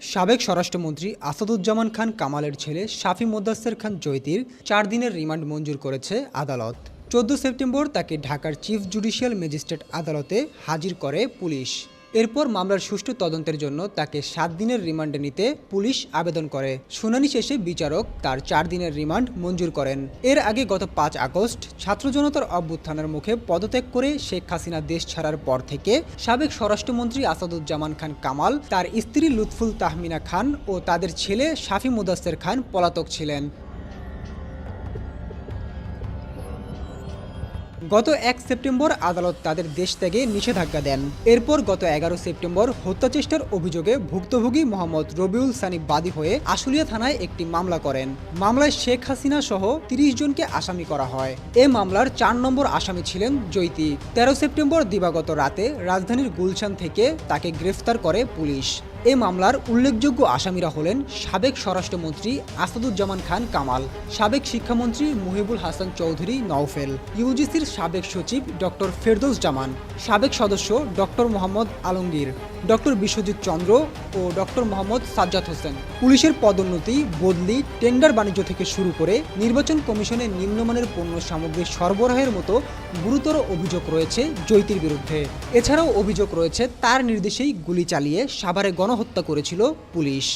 সাবেক স্বরাষ্ট্রমন্ত্রী আসাদুজ্জামান খান কামালের ছেলে শাফি মোদ্দাসের খান জৈতির চার দিনের রিমান্ড মঞ্জুর করেছে আদালত। চোদ্দ সেপ্টেম্বর তাকে ঢাকার চিফ জুডিশিয়াল ম্যাজিস্ট্রেট আদালতে হাজির করে পুলিশ। এরপর মামলার সুষ্ঠু তদন্তের জন্য তাকে সাত দিনের রিমান্ডে নিতে পুলিশ আবেদন করে। শুনানি শেষে বিচারক তার চার দিনের রিমান্ড মঞ্জুর করেন। এর আগে গত পাঁচ আগস্ট ছাত্র জনতার অভ্যুত্থানের মুখে পদত্যাগ করে শেখ হাসিনা দেশ ছাড়ার পর থেকে সাবেক স্বরাষ্ট্রমন্ত্রী আসাদুজ্জামান খান কামাল, তার স্ত্রী লুৎফুল তাহমিনা খান ও তাদের ছেলে শাফি মুদাস্সের খান পলাতক ছিলেন। গত এক সেপ্টেম্বর আদালত তাদের দেশ ত্যাগে নিষেধাজ্ঞা দেন। এরপর গত এগারো সেপ্টেম্বর হত্যাচেষ্টার অভিযোগে ভুক্তভোগী মোহাম্মদ রবিউল সানি বাদী হয়ে আশুলিয়া থানায় একটি মামলা করেন। মামলায় শেখ হাসিনা সহ তিরিশ জনকে আসামি করা হয়। এ মামলার চার নম্বর আসামি ছিলেন জৈতি। তেরো সেপ্টেম্বর দিবাগত রাতে রাজধানীর গুলশান থেকে তাকে গ্রেফতার করে পুলিশ। এ মামলার উল্লেখযোগ্য আসামিরা হলেন সাবেক স্বরাষ্ট্রমন্ত্রী আসাদুজ্জামান খান কামাল, সাবেক শিক্ষামন্ত্রী মুহিবুল হাসান চৌধুরী নওফেল, ইউজিসির সাবেক সচিব ডক্টর ফেরদৌস জামান, সাবেক সদস্য ডক্টর মোহাম্মদ আলমগীর। ডক্টর বিশ্বজিৎ চন্দ্র ও ডক্টর মোহাম্মদ সাজ্জাদ হোসেন। পুলিশের পদোন্নতি বদলি টেন্ডার বাণিজ্য থেকে শুরু করে নির্বাচন কমিশনের নিম্নমানের পণ্য সামগ্রী সরবরাহের মতো গুরুতর অভিযোগ রয়েছে জৈতির বিরুদ্ধে। এছাড়াও অভিযোগ রয়েছে, তার নির্দেশেই গুলি চালিয়ে সাভারে গণহত্যা করেছিল পুলিশ।